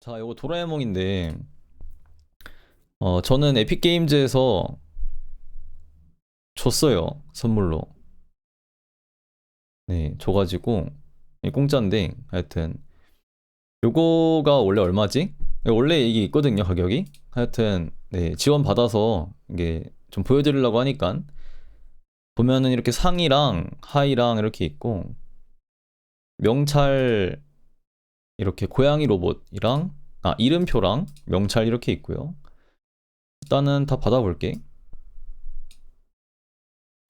자, 이거 도라에몽인데, 어, 저는 에픽게임즈에서 줬어요. 선물로. 네, 줘가지고, 이 공짜인데, 하여튼, 요거가 원래 얼마지? 원래 이게 있거든요, 가격이. 하여튼, 네, 지원 받아서, 이게 좀 보여드리려고 하니까, 보면은 이렇게 상이랑 하이랑 이렇게 있고, 명찰, 이렇게 고양이 로봇이랑 아 이름표랑 명찰 이렇게 있고요. 일단은 다 받아볼게.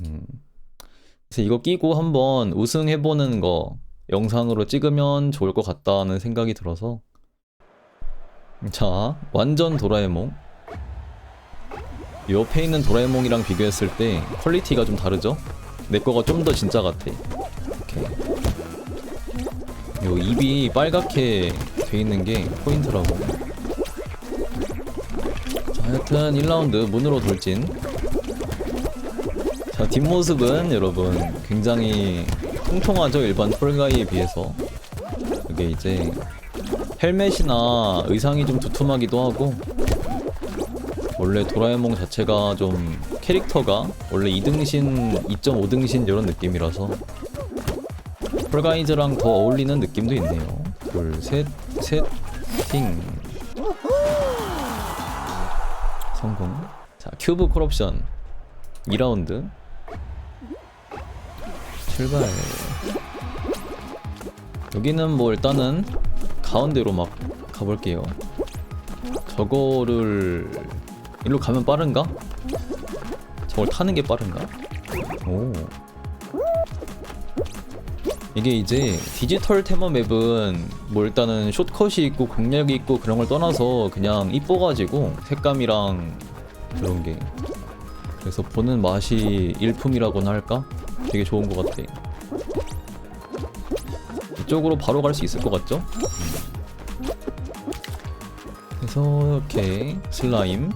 음. 그래서 이거 끼고 한번 우승해보는 거 영상으로 찍으면 좋을 것 같다는 생각이 들어서 자 완전 도라에몽 옆에 있는 도라에몽이랑 비교했을 때 퀄리티가 좀 다르죠? 내 거가 좀 더 진짜 같아. 이렇게. 요 입이 빨갛게 돼 있는 게 포인트라고. 자, 하여튼 1라운드 문으로 돌진. 자, 뒷모습은 여러분 굉장히 통통하죠 일반 폴가이에 비해서. 이게 이제 헬멧이나 의상이 좀 두툼하기도 하고 원래 도라에몽 자체가 좀 캐릭터가 원래 2등신, 2.5등신 이런 느낌이라서 폴가이즈랑 더 어울리는 느낌도 있네요. 둘, 셋, 셋, 팅. 성공. 자, 큐브 콜옵션 2라운드. 출발. 여기는 뭐 일단은 가운데로 막 가볼게요. 저거를 일로 가면 빠른가? 저걸 타는 게 빠른가? 오. 이게 이제 디지털 테마 맵은 뭐 일단은 숏컷이 있고 공략이 있고 그런 걸 떠나서 그냥 이뻐가지고 색감이랑 그런 게 그래서 보는 맛이 일품이라고나 할까? 되게 좋은 것 같아. 이쪽으로 바로 갈 수 있을 것 같죠? 그래서 이렇게 슬라임.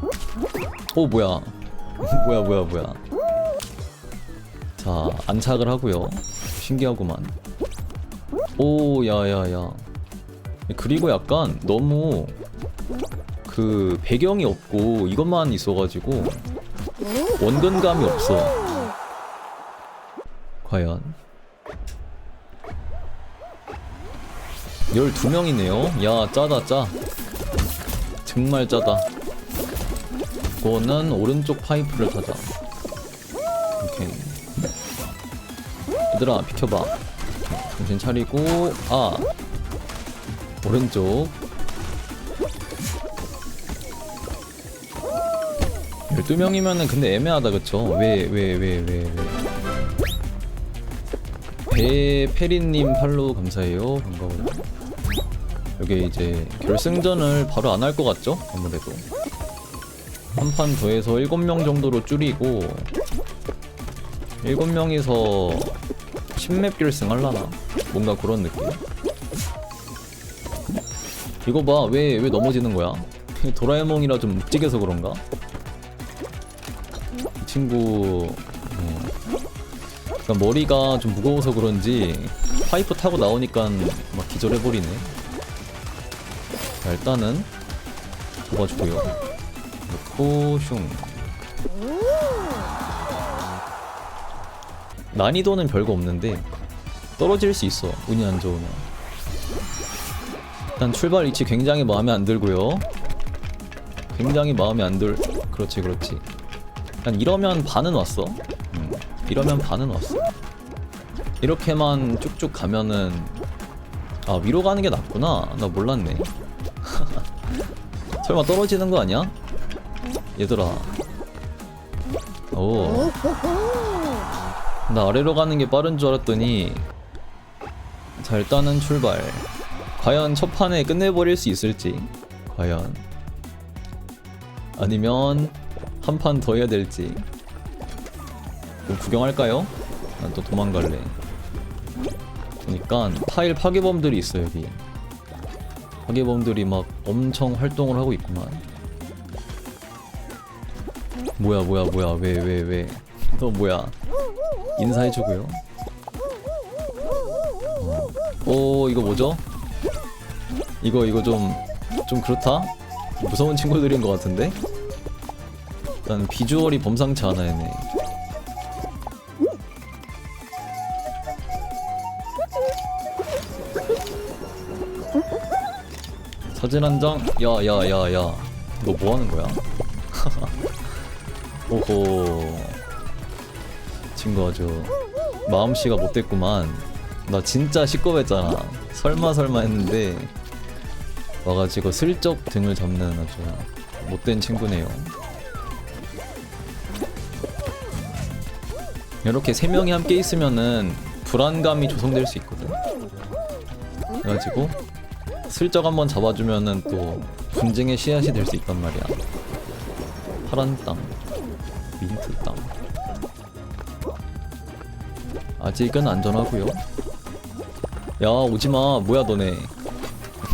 오 뭐야? 뭐야 뭐야 뭐야? 자 안착을 하고요. 신기하구만. 오, 야야야. 그리고 약간 너무 그 배경이 없고 이것만 있어가지고 원근감이 없어. 과연 12명이네요. 야, 짜다, 짜. 정말 짜다. 이거는 오른쪽 파이프를 타자. 오케이. 얘들아, 비켜봐. 정신 차리고 아 오른쪽. 12명이면은 근데 애매하다 그쵸? 왜왜왜 왜 왜? 배 페리님 팔로우 감사해요. 반가워요. 여기 이제 결승전을 바로 안 할 것 같죠? 아무래도. 한 판 더해서 7명 정도로 줄이고 7명이서 10맵 결승 할라나? 뭔가 그런 느낌. 이거 봐, 왜, 왜 넘어지는 거야? 도라에몽이라 좀 묵직해서 그런가? 이 친구, 어, 약간 머리가 좀 무거워서 그런지 파이프 타고 나오니까 막 기절해버리네. 자, 일단은 잡아주고요. 놓고, 슝. 난이도는 별거 없는데 떨어질 수 있어 운이 안 좋으면. 일단 출발 위치 굉장히 마음에 안 들고요. 굉장히 마음에 안들 그렇지 그렇지. 일단 이러면 반은 왔어. 음, 이러면 반은 왔어. 이렇게만 쭉쭉 가면은 아 위로 가는 게 낫구나. 나 몰랐네. 설마 떨어지는 거 아니야? 얘들아. 오 나 아래로 가는 게 빠른 줄 알았더니 자 일단은 출발. 과연 첫 판에 끝내버릴 수 있을지. 과연. 아니면 한 판 더 해야 될지. 좀 구경할까요? 난 또 도망갈래. 보니까 타일 파괴범들이 있어 여기. 파괴범들이 막 엄청 활동을 하고 있구만. 뭐야 뭐야 뭐야. 왜 왜 왜 너 뭐야 인사해주고요. 어. 오 이거 뭐죠? 이거 이거 좀좀 그렇다? 무서운 친구들인 것 같은데? 일단 비주얼이 범상치 않아 얘네 사진 한 장? 야야야야 너 뭐하는 거야? 오호 친구 아주 마음씨가 못됐구만. 나 진짜 시꺼했잖아. 설마 설마 했는데 와가지고 슬쩍 등을 잡는 아주 못된 친구네요. 이렇게 세 명이 함께 있으면은 불안감이 조성될 수 있거든. 그래가지고 슬쩍 한번 잡아주면은 또 분쟁의 씨앗이 될 수 있단 말이야. 파란 땅 민트 땅 아직은 안전하고요. 야 오지마. 뭐야 너네.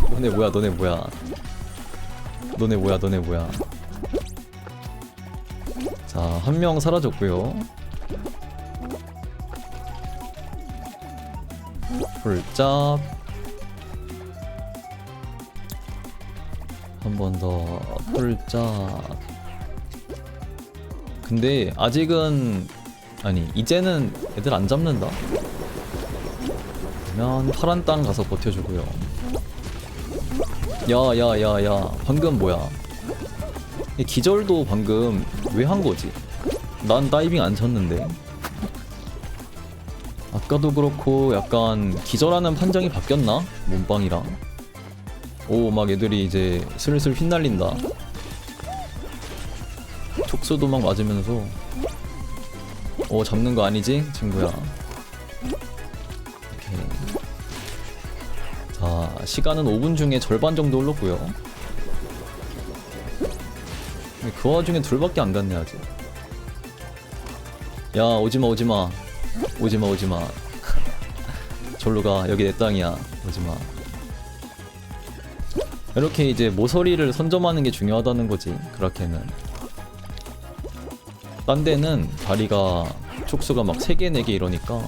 너네 뭐야 너네 뭐야. 너네 뭐야 너네 뭐야. 자 한 명 사라졌고요. 홀짝. 한번 더. 홀짝. 근데 아직은 아니 이제는 애들 안 잡는다? 그러면 파란 땅 가서 버텨주고요. 야야야야 방금 뭐야? 이 기절도 방금 왜 한 거지? 난 다이빙 안 쳤는데. 아까도 그렇고 약간 기절하는 판정이 바뀌었나? 몸빵이랑. 오 막 애들이 이제 슬슬 휘날린다. 촉수도 막 맞으면서 오 잡는 거 아니지? 친구야. 오케이. 자 시간은 5분 중에 절반 정도 흘렀고요. 그 와중에 둘밖에 안 갔네 아직. 야 오지마 오지마. 오지마 오지마. 절로 가 여기 내 땅이야. 오지마. 이렇게 이제 모서리를 선점하는 게 중요하다는 거지 그렇게는 딴 데는 다리가 촉수가 막 3개 4개 이러니까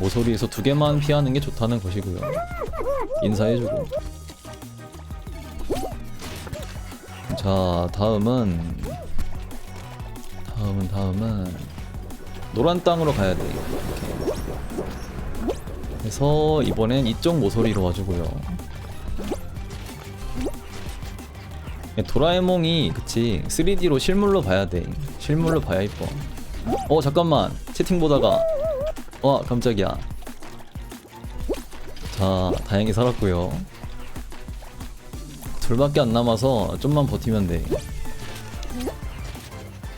모서리에서 두 개만 피하는 게 좋다는 것이고요. 인사해주고. 자 다음은 다음은 다음은 노란 땅으로 가야 돼 이렇게. 그래서 이번엔 이쪽 모서리로 와주고요 도라에몽이 그치? 3D로 실물로 봐야 돼. 실물로 봐야 이뻐. 어 잠깐만. 채팅 보다가. 와 깜짝이야. 자 다행히 살았고요. 둘밖에 안 남아서 좀만 버티면 돼.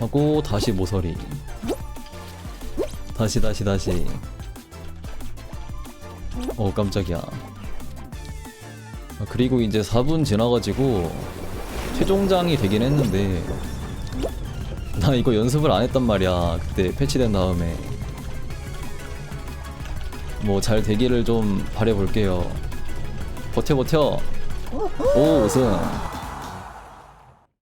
하고 다시 모서리. 다시 다시 다시. 어 깜짝이야. 아, 그리고 이제 4분 지나가지고 최종장이 되긴 했는데 나 이거 연습을 안 했단 말이야 그때 패치된 다음에. 뭐 잘 되기를 좀 바래볼게요. 버텨 버텨. 오 우승